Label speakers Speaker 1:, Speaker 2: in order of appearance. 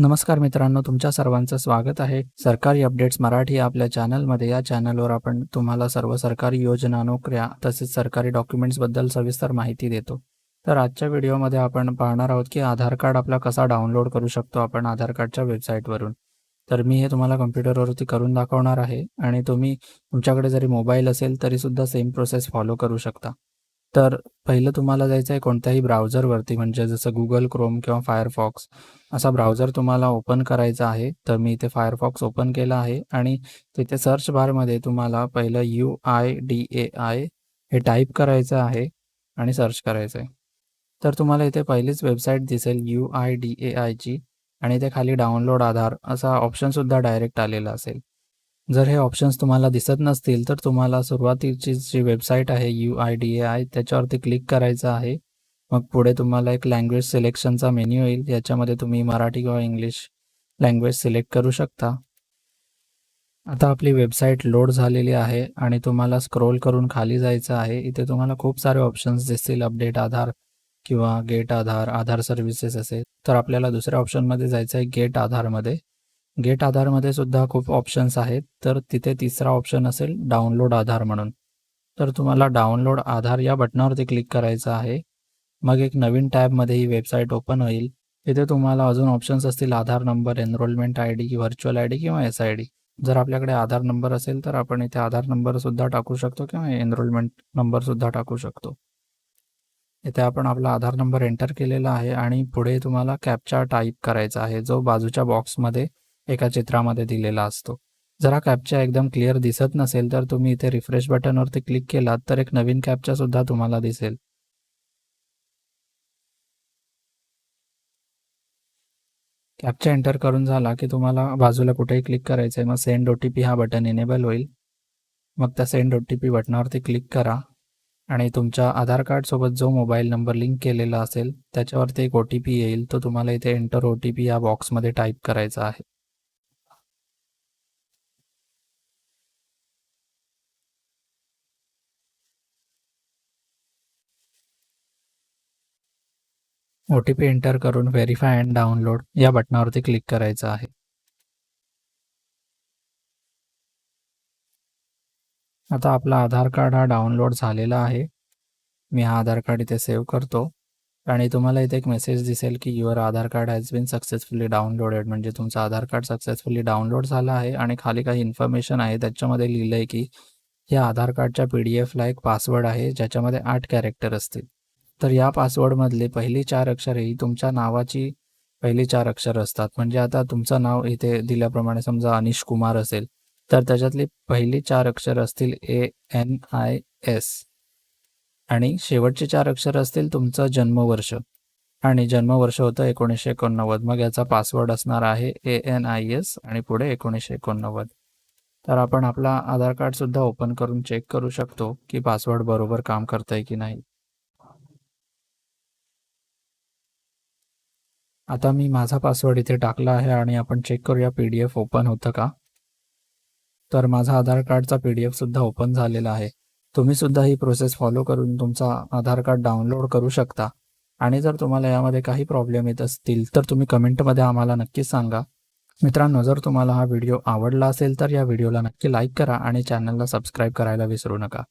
Speaker 1: नमस्कार मित्रांनो तुमच्या सर्वांचं स्वागत आहे. सरकारी अपडेट्स मराठी आपल्या चॅनलमध्ये. या चॅनलवर आपण तुम्हाला सर्व सरकारी योजना नोकऱ्या तसेच सरकारी डॉक्युमेंट्सबद्दल सविस्तर माहिती देतो. तर आजच्या व्हिडिओमध्ये आपण पाहणार आहोत की आधार कार्ड आपला कसा डाउनलोड करू शकतो आपण आधार कार्डच्या वेबसाईटवरून. तर मी हे तुम्हाला कम्प्युटरवरती करून दाखवणार आहे आणि तुम्ही तुमच्याकडे जरी मोबाईल असेल तरीसुद्धा सेम प्रोसेस फॉलो करू शकता. तर पहिलं तुम्हाला जायचं आहे कोणत्याही ब्राउझरवरती म्हणजे जसं गुगल क्रोम किंवा फायरफॉक्स असा ब्राउझर तुम्हाला ओपन करायचा आहे. तर मी इथे फायरफॉक्स ओपन केला आहे आणि तिथे सर्च बारमध्ये तुम्हाला पहिलं U I D A I हे टाईप करायचं आहे आणि सर्च करायचं आहे. तर तुम्हाला इथे पहिलीच वेबसाईट दिसेल यू आय डी ए आयची आणि इथे खाली डाउनलोड आधार असा ऑप्शनसुद्धा डायरेक्ट आलेला असेल. जर हे ऑप्शन्स तुम्हाला दिसत नसतील तर तुम्हाला सुरुवातीची जी वेबसाईट आहे U I D A I त्याच्यावरती क्लिक करायचं आहे. मग पुढे तुम्हाला एक लँग्वेज सिलेक्शनचा मेन्यू येईल. याच्यामध्ये तुम्ही मराठी किंवा इंग्लिश लँग्वेज सिलेक्ट करू शकता. आता आपली वेबसाईट लोड झालेली आहे आणि तुम्हाला स्क्रोल करून खाली जायचं आहे. इथे तुम्हाला खूप सारे ऑप्शन्स दिसतील. अपडेट आधार किंवा गेट आधार आधार सर्व्हिसेस असेल. तर आपल्याला दुसऱ्या ऑप्शनमध्ये जायचं आहे गेट आधारमध्ये. गेट आधारमध्ये सुद्धा खूप ऑप्शन्स आहेत. तर तिथे तिसरा ऑप्शन असेल डाउनलोड आधार म्हणून. तर तुम्हाला डाउनलोड आधार या बटनावरती क्लिक करायचं आहे. मग एक नवीन टॅबमध्ये ही वेबसाईट ओपन होईल. तिथे तुम्हाला अजून ऑप्शन्स असतील Aadhaar number enrollment I D virtual I D किंवा एस आय डी जर आपल्याकडे आधार नंबर असेल तर आपण इथे आधार नंबरसुद्धा टाकू शकतो किंवा एनरोलमेंट नंबरसुद्धा टाकू शकतो. इथे आपण आपला आधार नंबर एंटर केलेला आहे आणि पुढे तुम्हाला कॅपचा टाईप करायचा आहे. जो बाजूच्या बॉक्समध्ये एका चित्रामध्ये दिलेला असतो. जरा हा कॅपचा एकदम क्लिअर दिसत नसेल तर तुम्ही इथे रिफ्रेश बटनवरती क्लिक केलात तर एक नवीन कॅपचा सुद्धा तुम्हाला दिसेल. कॅपचा एंटर करून झाला की तुम्हाला बाजूला कुठेही क्लिक करायचं आहे मग सेंड ओ टी पी हा बटन इनेबल होईल. मग त्या सेंड ओ टी पी बटनावरती क्लिक करा आणि तुमच्या आधार कार्डसोबत जो मोबाईल नंबर लिंक केलेला असेल त्याच्यावरती एक ओ टी पी येईल. तो तुम्हाला इथे एंटर ओ टी पी या बॉक्समध्ये टाईप करायचा आहे. ओ टी पी एंटर करून व्हेरीफाय अँड डाउनलोड या बटनावरती क्लिक करायचं आहे. आता आपला आधार कार्ड हा डाउनलोड झालेला आहे. मी हा आधार कार्ड इथे सेव्ह करतो. आणि तुम्हाला इथे एक मेसेज दिसेल की your Aadhaar card has been successfully downloaded म्हणजे तुमचं आधार कार्ड सक्सेसफुली डाउनलोड झालं आहे आणि खाली काही इन्फॉर्मेशन आहे. त्याच्यामध्ये लिहिलं आहे की या आधार कार्डच्या पी डी एफला एक पासवर्ड आहे. ज्याच्यामध्ये आठ कॅरेक्टर असतील. तर या पासवर्डमधले पहिली चार अक्षरे ही तुमच्या नावाची पहिली चार अक्षर असतात. म्हणजे आता तुमचं नाव इथे दिल्याप्रमाणे समजा अनिश कुमार असेल तर त्याच्यातली पहिली चार अक्षर असतील ए एन आय एस आणि शेवटचे चार अक्षर असतील तुमचं जन्मवर्ष. आणि जन्मवर्ष होतं एकोणीसशे एकोणनव्वद. मग याचा पासवर्ड असणार आहे ए एन आय एस आणि पुढे एकोणीसशे एकोणनव्वद. तर आपण आपला आधार कार्डसुद्धा ओपन करून चेक करू शकतो की पासवर्ड बरोबर काम करतंय की नाही. आता मी माझा पासवर्ड इथे टाकला आहे आणि आपण चेक करूया पी डी एफ ओपन होतं का? तर माझा आधार कार्डचा पी डी एफसुद्धा ओपन झालेला आहे. तुम्हीसुद्धा ही प्रोसेस फॉलो करून तुमचा आधार कार्ड डाउनलोड करू शकता. आणि जर तुम्हाला यामध्ये काही प्रॉब्लेम येत असतील तर तुम्ही कमेंटमध्ये आम्हाला नक्कीच सांगा. मित्रांनो जर तुम्हाला हा व्हिडिओ आवडला असेल तर या व्हिडिओला नक्की लाईक करा आणि चॅनलला सबस्क्राईब करायला विसरू नका.